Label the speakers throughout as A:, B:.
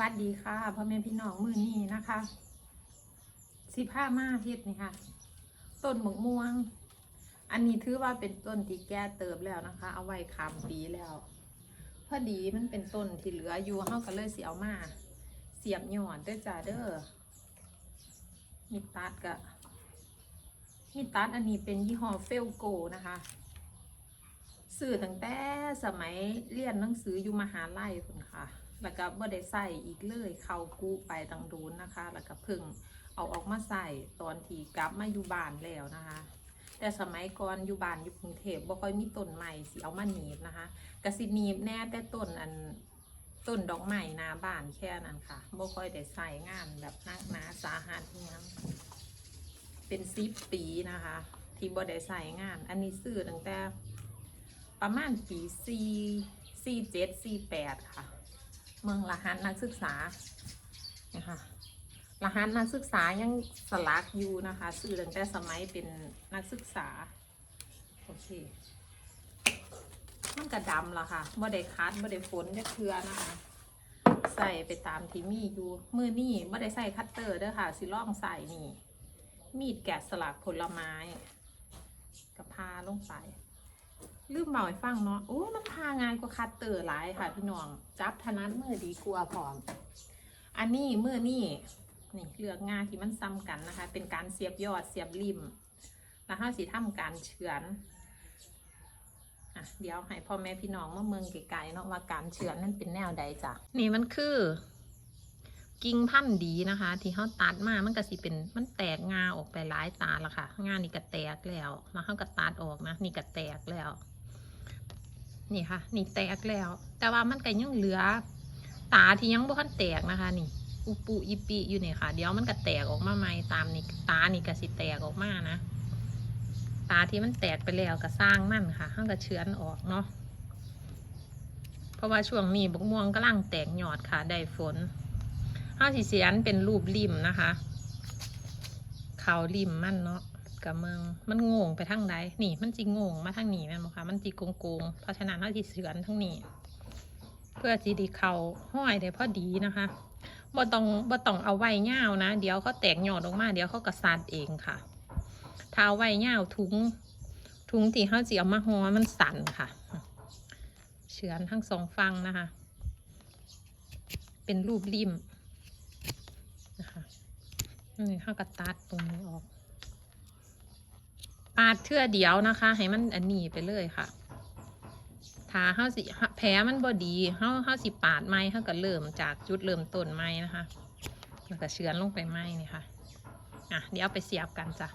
A: วัสดีค่ะพ่อแม่พี่น้องมือนี้นะคะสิผ้ามาเฮ็ดนี่ค่ะ ต้นหมกม่วง อันนี้ถือว่าเป็นต้นที่แก่เติบแล้วนะคะ เอาไว้คามปีแล้วพอดีมันเป็นต้นที่เหลืออยู่เฮาก็เลยสิเอามา เสียบหย่อนเด้อจ้าเด้อมีตัดกะมีตัดอันนี้เป็นยี่ห้อเฟลโกนะคะซื้อตั้งแต่สมัยเรียนหนังสืออยู่มหาลัยคุณค่ะ แล้วก็บ่ได้ใส่อีกเลยเข้ากู้ไปตังดูนนะคะ แล้วก็พิ่งเอาออกมาใส่ตอนที่กลับมาอยู่บ้านแล้วนะคะ แต่สมัยก่อนอยู่บ้านอยู่กรุงเทพบ่ค่อยมีต้นใหม่สิเอามาหนีบนะคะกระสิหนีบแน่แต่ต้นอันต้นดอกไม้นาบ้านแค่นั้นค่ะบ่ค่อยได้ใส่งานแบบนักหนาสาหัสอิหยังเป็นสิบปีนะคะ ที่บ่ได้ใส่งาน อันนี้ซื้อตั้งแต่ประมาณปีสี่สี่เจ็ดสี่แปดค่ะ เมืองรหัสนักศึกษานะคะรหัสนักศึกษายังสลักอยู่นะคะซื้อตั้งแต่สมัยเป็นนักศึกษาโอเคมันกระดำละค่ะบ่ได้คัดบ่ได้ฝนจะเทือนะคะ ใส่ไปตามที่มีอยู่มือนี่บ่ได้ใส่คัตเตอร์เด้อค่ะ สิล่องใส่นี่ มีดแกะสลักผลไม้กระพาลงไป ลืมเมาให้ฟังเนาะโอ้มันพางานกว่าคัตเตอร์หลายค่ะพี่น้อง จับถนัดมือดีกว่าพร้อม อันนี้มือนี่นี่เลือกงานที่มันซ้ำกันนะคะ เป็นการเสียบยอดเสียบริม แล้วห้าสีทำการเฉือนอะเดี๋ยวให้พ่อแม่พี่น้องมาเมืองไกลๆเนาะว่าการเฉือนนั่นเป็นแนวใดจ้ะนี่มันคือ กิ่งพันธุ์ดีนะคะ ที่เขาตัดมามันก็สิเป็นมันแตกงาออกไปหลายตาละค่ะ งานี่ก็แตกแล้วแล้วเขาก็ตัดออกนะนี่ก็แตกแล้ว นี่ค่ะ นี่แตกแล้ว แต่ว่ามันก็ยังเหลือ ตาที่ยังบ่ทันแตกนะคะ นี่ อุปุอิปิอยู่นี่ค่ะ เดี๋ยวมันก็แตกออกมาใหม่ตามนี่ตานี่ก็สิแตกออกมานะ ตาที่มันแตกไปแล้วก็สร้างมันค่ะเขางก็เชื้อนออกเนาะเพราะว่าช่วงนี้บกม่วงกำลังแตกหยอดค่ะได้ฝนห้าสีเสียนเป็นรูปริมนะคะเขาริมมันเนาะ กับเมืองมันงงไปทางใดนี่มันจีงงมาทางนี้แม่นบ่คะมันจีโกงโกงๆเพราะฉะนั้นห้าสีเสียนทั้งนี้ เพื่อจีดีเขาห้อยได้พอดีนะคะบ่ต้องบ่ต้องเอาไว้เง่าวนะ เดี๋ยวเขาแตกหยอดออกมา เดี๋ยวเขากระซัดเองค่ะถ้าเอาไว้เง่าวทุงทุงที่เขาจีเอามาห่อมันสั่นค่ะ เฉือนทั้งสองฟังนะคะ เป็นรูปริมนะคะนี่ข้าวกระตัดตรงนี้ออก ปาดเทื่อเดียวนะคะ ให้มันอันนี้ไปเลยค่ะถ้าห้าสิแผลมันบอดีห้าห้าสิปาดไม้ห้าก็เริ่มจากจุดเริ่มต้นไม้นะคะ แล้วก็เชื้อนลงไปไม้นี่ค่ะอะเดี๋ยวไปเสียบกันจ้ะ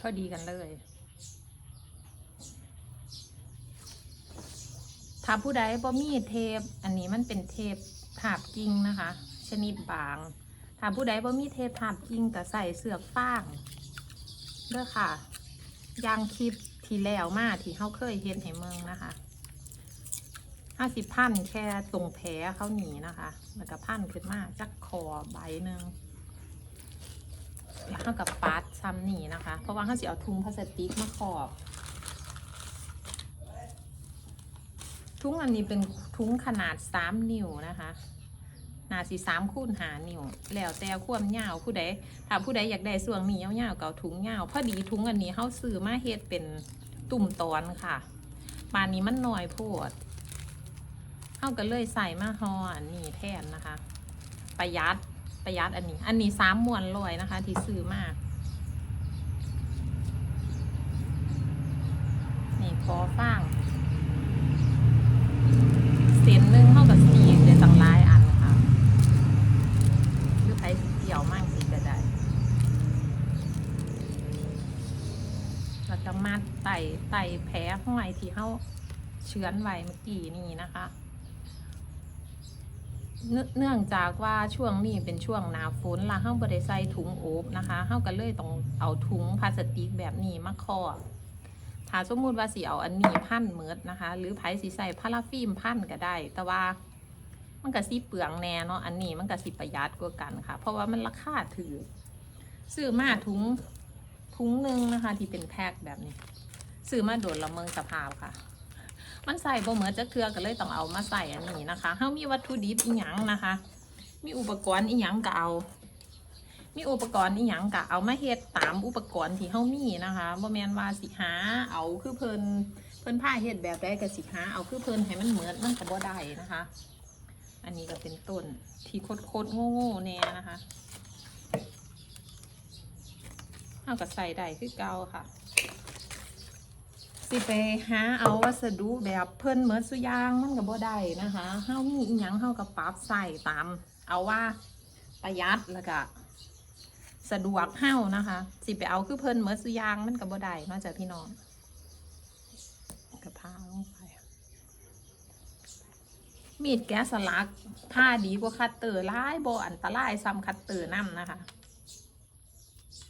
A: พอดีกันเลย ถ้าผู้ใดบ่มีเทป อันนี้มันเป็นเทปถาบกิ่งนะคะ ชนิดบาง ถ้าผู้ใดบ่มีเทปถาบกิ่งก็ใส่เสือกฟางเด้อค่ะยางคลิปที่แล้วมาที่เขาเคยเห็นให้เมืองนะคะห้าสิบพันแค่ตรงแผลเขาหนีนะคะแล้วก็พันขึ้นมาจักคอใบหนึ่งแล้วกับปาดซ้ำนี่นะคะ เพราะว่าเขาจะเอาถุงพลาสติกมาขอบ ถุงอันนี้เป็นถุงขนาดสามนิ้วนะคะหนาสีสามคูณหานิ้วแล้วแต่ความยาวผู้ใดถ้าผู้ใดอยากได้ส่วนนี้ยาวๆเก่าถุงยาวพอดีถุงอันนี้เข้าซื้อมาเฮ็ดเป็นตุ่มตอนค่ะบานนี้มันน้อยโพดเข้าก็เลยใส่มาหออันนี้แทนนะคะ ประหยัดประหยัดอันนี้ อันนี้สามมวนลอยนะคะ ที่ซื้อมานี่คอฟางเส้นหนึ่งเท่ากับสีเลยตั้งหลายอันค่ะหรือใครสีเกี่ยวมากสีก็ได้ แล้วก็มัดไต่ไต่แผลห้อยที่เขาเชื้อนไว้เมื่อกี้นี่นะคะ เนื่องจากว่าช่วงนี้เป็นช่วงหนาฝนละเฮาบ่ได้ใส่ถุงโอบนะคะเฮาก็เลยต้องเอาถุงพลาสติกแบบนี้มาครอบถ้าสมมุติว่าสิเอาอันนี้พันเมิดนะคะ หรือไผสิใส่พาราฟิล์มพันก็ได้ แต่ว่ามันก็สิเปลืองแน่เนาะอันนี้มันก็สิประหยัดกว่ากันค่ะ เพราะว่ามันราคาถือซื้อมาถุงถถุงหนึ่งนะคะ ที่เป็นแพ็คแบบนี้ซื้อมาโดนละเมิงสภาพค่ะ มันใส่บ่เหมือนจะเครือก็เลยต้องเอามาใส่อันนี้นะคะเฮามีวัตถุดิบอีหยังนะคะ มีอุปกรณ์อีหยังก็เอา มีอุปกรณ์อีหยังก็เอามาเฮ็ดตามอุปกรณ์ที่เฮามีนะคะบ่แม่นว่าสิหาเอาคือเพิ่นเพิ่นผ้าเฮ็ดแบบใดก็สิหาเอาคือเพิ่นให้มันเหมือนมันก็บ่ได้นะคะ อันนี้ก็เป็นต้นที่โคตรโง่ๆแน่นะคะเฮาก็ใส่ได้คือเก่าค่ะ สิไปหาเอาวัสดุแบบเพิ่นเหมือนสุยางมันก็บ่ได้นะคะเฮามีอีหยังเฮาก็ปรับใส่ตาม เอาว่าประหยัดแล้วก็สะดวกเฮานะคะ สิไปเอาคือเพิ่นเหมือนสุยางมันก็บ่ได้นอกจากพี่น้องกระพาลงไปมีดแกะสลักผ้าดีกว่าคัตเตอร์หลายบ่อันตรายซ้ำคัตเตอร์นํนะคะ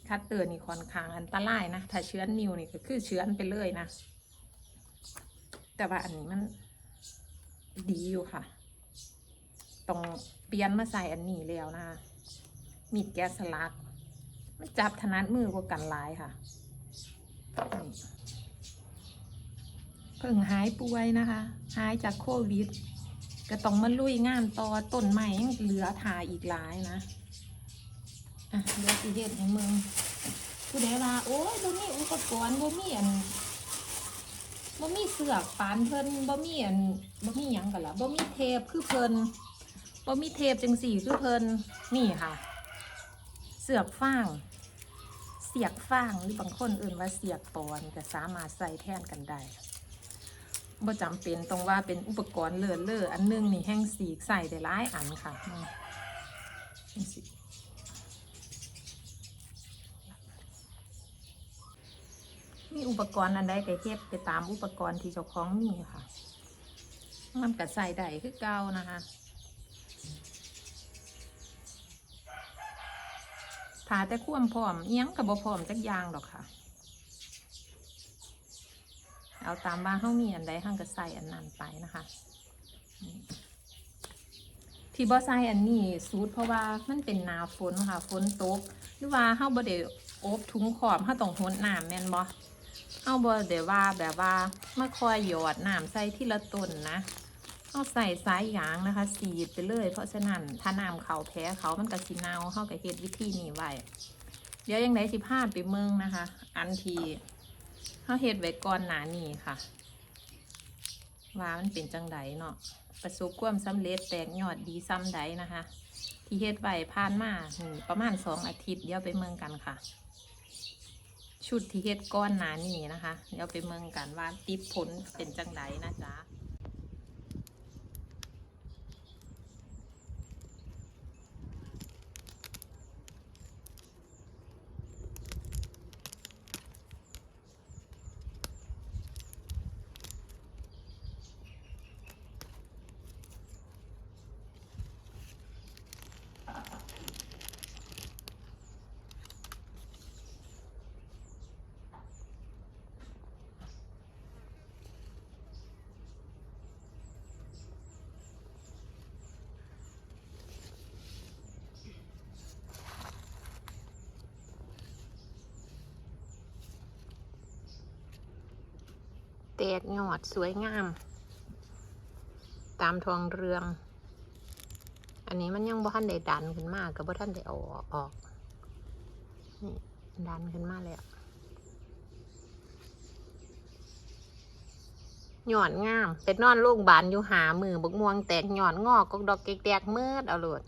A: คัตเตือร์นี่ค่อนข้างอันตรายนะถ้าเชื้อนนิวนี่ก็คือเชื้อนไปเลยนะ แต่ว่าอันนี้มันดีอยู่ค่ะต้องเปลี่ยนมาใส่อันนี้แล้วนะคะมีดแกะสลัก มันจับถนัดมือกว่ากันหลายค่ะ เพิ่งหายป่วยนะคะ หายจากโควิด ก็ต้องมาลุยงานต่อต้นใหม่ยังเหลือทาอีกหลายนะ อะเดี๋ยวสิเฮ็ดให้มึงผู้ใดว่าโอ้ยบ่มีอุปกรณ์บ่มีอันบ่มีเสือกปานเพิ่นบ่มีอันบ่มีหยังกันละบ่มีเทปคือเพิ่นบ่มีเทปจังสี่คือเพิ่นนี่ค่ะ เสือกฟางเสียกฟางหรือบางคนเอื่นว่าเสียกปอนก็สามารถใส่แทนกันได้บ่จำเป็นตรงว่าเป็นอุปกรณ์เลื่อเลื่ออันหนึงนี่แห้งสีใส่ได้หลายอันค่ะอืมจังสิ มีอุปกรณ์อันใดก็เฮ็ดไปตามอุปกรณ์ที่เจ้าของมีค่ะ มันก็ใส่ได้คือเก่านะคะถ้าแต่ควมพร้อมเอียงกับบ่พร้อมจักอย่างดอกค่ะ เอาตามว่านเฮามีอันใดเฮาก็ใส่อันนั้นไปนะคะที่บ่ใส่อันนี้สูตรเพราะว่ามันเป็นนาฝนค่ะฝนตกหรือว่าเฮาบ่ได้อบถุงขอบเฮาต้องหดน้ำแม่นบ่ เอาบ่เดี๋ยวว่าแบบว่ามาคอยหยอดน้ำใส่ที่ละต้นนะเอาใส่สายยางนะคะ สีดไปเลย เพราะฉะนั้นถ้าน้ำเขาแพ้เขามันก็สิเนาเขาก็เฮ็ดวิธีนี้ไว้เดี๋ยวยังไงสิพาไปเมืองนะคะ อันทีเขาเฮ็ดไว้ก่อนหนานี้ค่ะ ว่ามันเป็นจังไดเนาะประสบความสำเร็จแตกยอดดีซ้ำใดนะคะ ที่เฮ็ดไว้ผ่านมาประมาณสองอาทิตย์เดี๋ยวไปเมืองกันค่ะ ชุดที่เฮ็ดก้อนหนานี่นะคะ เดี๋ยวไปเมืองกันว่าติดผลเป็นจังไดนะจ๊ะ แตกยอดสวยงาม ตามทองเรือง อันนี้มันยังบ่ทันได้ดันขึ้นมากกับบ่ทันได้เอาออกนี่ดันขึ้นมาแล้วหยอดงาม เป็นนอนโรงบาลอยู่หามือบกม่วงแตกหยอดงอกกกดอกแกกเมืดเอาโลด